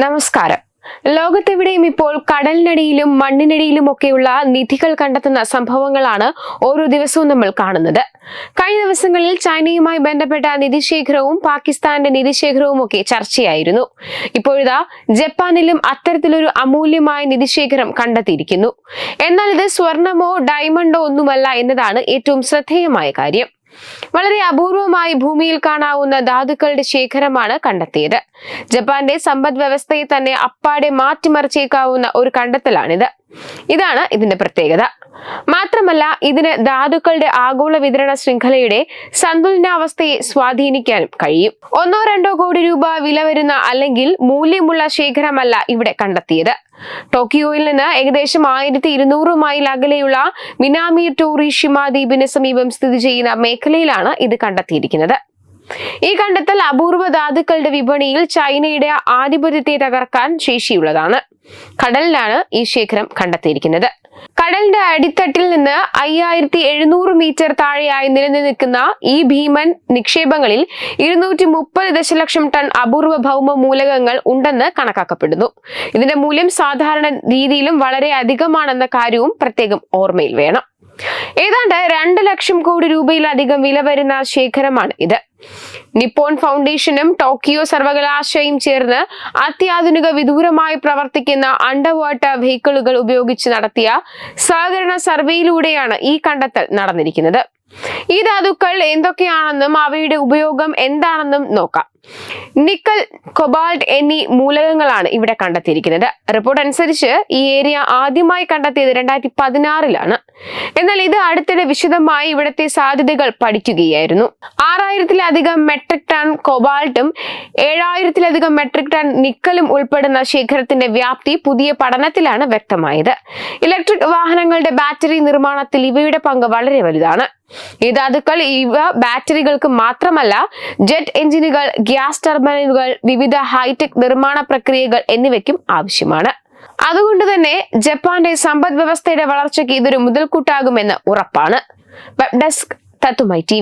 നമസ്കാരം. ലോകത്തെവിടെയും ഇപ്പോൾ കടലിനടിയിലും മണ്ണിനടിയിലും ഒക്കെയുള്ള നിധികൾ കണ്ടെത്തുന്ന സംഭവങ്ങളാണ് ഓരോ ദിവസവും നമ്മൾ കാണുന്നത്. കഴിഞ്ഞ ദിവസങ്ങളിൽ ചൈനയുമായി ബന്ധപ്പെട്ട നിധിശേഖരവും പാകിസ്ഥാന്റെ നിധിശേഖരവും ഒക്കെ ചർച്ചയായിരുന്നു. ഇപ്പോഴിതാ ജപ്പാനിലും അത്തരത്തിലൊരു അമൂല്യമായ നിധിശേഖരം കണ്ടെത്തിയിരിക്കുന്നു. എന്നാൽ ഇത് സ്വർണമോ ഡയമണ്ടോ ഒന്നുമല്ല എന്നതാണ് ഏറ്റവും ശ്രദ്ധേയമായ കാര്യം. വളരെ അപൂർവമായി ഭൂമിയിൽ കാണാവുന്ന ധാതുക്കളുടെ ശേഖരമാണ് കണ്ടെത്തിയത്. ജപ്പാന്റെ സമ്പദ് വ്യവസ്ഥയെ തന്നെ അപ്പാടെ മാറ്റിമറിച്ചേക്കാവുന്ന ഒരു കണ്ടെത്തലാണിത്. ഇതാണ് ഇതിന്റെ പ്രത്യേകത. മാത്രമല്ല ഇതിന് ധാതുക്കളുടെ ആഗോള വിതരണ ശൃംഖലയുടെ സന്തുലനാവസ്ഥയെ സ്വാധീനിക്കാനും കഴിയും. ഒന്നോ രണ്ടോ കോടി രൂപ വില വരുന്ന അല്ലെങ്കിൽ മൂല്യമുള്ള ശേഖരമല്ല ഇവിടെ കണ്ടെത്തിയത്. ടോക്കിയോയിൽ നിന്ന് ഏകദേശം ആയിരത്തി ഇരുന്നൂറ് മൈൽ അകലെയുള്ള മിനാമി ടോറിഷിമ ദ്വീപിന് സമീപം സ്ഥിതി ചെയ്യുന്ന മേഖലയിലാണ് ഇത് കണ്ടെത്തിയിരിക്കുന്നത്. ഈ കണ്ടെത്തൽ അപൂർവ ധാതുക്കളുടെ വിപണിയിൽ ചൈനയുടെ ആധിപത്യത്തെ തകർക്കാൻ ശേഷിയുള്ളതാണ്. കടലിലാണ് ഈ ശേഖരം കണ്ടെത്തിയിരിക്കുന്നത്. കടലിന്റെ അടിത്തട്ടിൽ നിന്ന് അയ്യായിരത്തി എഴുന്നൂറ് മീറ്റർ താഴെയായി നിലനിൽക്കുന്ന ഈ ഭീമൻ നിക്ഷേപങ്ങളിൽ ഇരുന്നൂറ്റി മുപ്പത് ദശലക്ഷം ടൺ അപൂർവ ഭൗമ മൂലകങ്ങൾ ഉണ്ടെന്ന് കണക്കാക്കപ്പെടുന്നു. ഇതിന്റെ മൂല്യം സാധാരണ രീതിയിലും വളരെ അധികമാണെന്ന കാര്യവും പ്രത്യേകം ഓർമ്മയിൽ വേണം. ഏതാണ്ട് രണ്ട് ലക്ഷം കോടി രൂപയിലധികം വില വരുന്ന ശേഖരമാണ് ഇത്. നിപ്പോൺ ഫൗണ്ടേഷനും ടോക്കിയോ സർവകലാശാലയും ചേർന്ന് അത്യാധുനിക വിദൂരമായി പ്രവർത്തിക്കുന്ന അണ്ടർ വാട്ടർ വെഹിക്കിളുകൾ ഉപയോഗിച്ച് നടത്തിയ സഹകരണ സർവേയിലൂടെയാണ് ഈ കണ്ടെത്തൽ നടന്നിരിക്കുന്നത്. ഈ ധാതുക്കൾ എന്തൊക്കെയാണെന്നും അവയുടെ ഉപയോഗം എന്താണെന്നും നോക്കാം. നിക്കൽ കൊബാൾട്ട് എന്നീ മൂലകങ്ങളാണ് ഇവിടെ കണ്ടെത്തിയിരിക്കുന്നത്. റിപ്പോർട്ട് അനുസരിച്ച് ഈ ഏരിയ ആദ്യമായി കണ്ടെത്തിയത് രണ്ടായിരത്തി പതിനാറിലാണ് എന്നാൽ ഇത് അടുത്തിടെ വിശദമായി ഇവിടുത്തെ സാധ്യതകൾ പഠിക്കുകയായിരുന്നു. ആറായിരത്തിലധികം മെട്രിക് ടൺ കൊബാൾട്ടും ഏഴായിരത്തിലധികം മെട്രിക് ടൺ നിക്കലും ഉൾപ്പെടുന്ന ശേഖരത്തിന്റെ വ്യാപ്തി പുതിയ പഠനത്തിലാണ് വ്യക്തമായത്. ഇലക്ട്രിക് വാഹനങ്ങളുടെ ബാറ്ററി നിർമ്മാണത്തിൽ ഇവയുടെ പങ്ക് വളരെ വലുതാണ്. ഈ ഇവ ബാറ്ററികൾക്ക് മാത്രമല്ല ജെറ്റ് എഞ്ചിനുകൾ ഗ്യാസ് ടർബൈനുകൾ വിവിധ ഹൈടെക് നിർമ്മാണ പ്രക്രിയകൾ എന്നിവയ്ക്കും ആവശ്യമാണ്. അതുകൊണ്ട് തന്നെ ജപ്പാന്റെ സമ്പദ് വ്യവസ്ഥയുടെ വളർച്ചയ്ക്ക് ഇതൊരു മുതൽക്കൂട്ടാകുമെന്ന് ഉറപ്പാണ്. വെബ് ഡെസ്ക് തത്തുമൈ ടി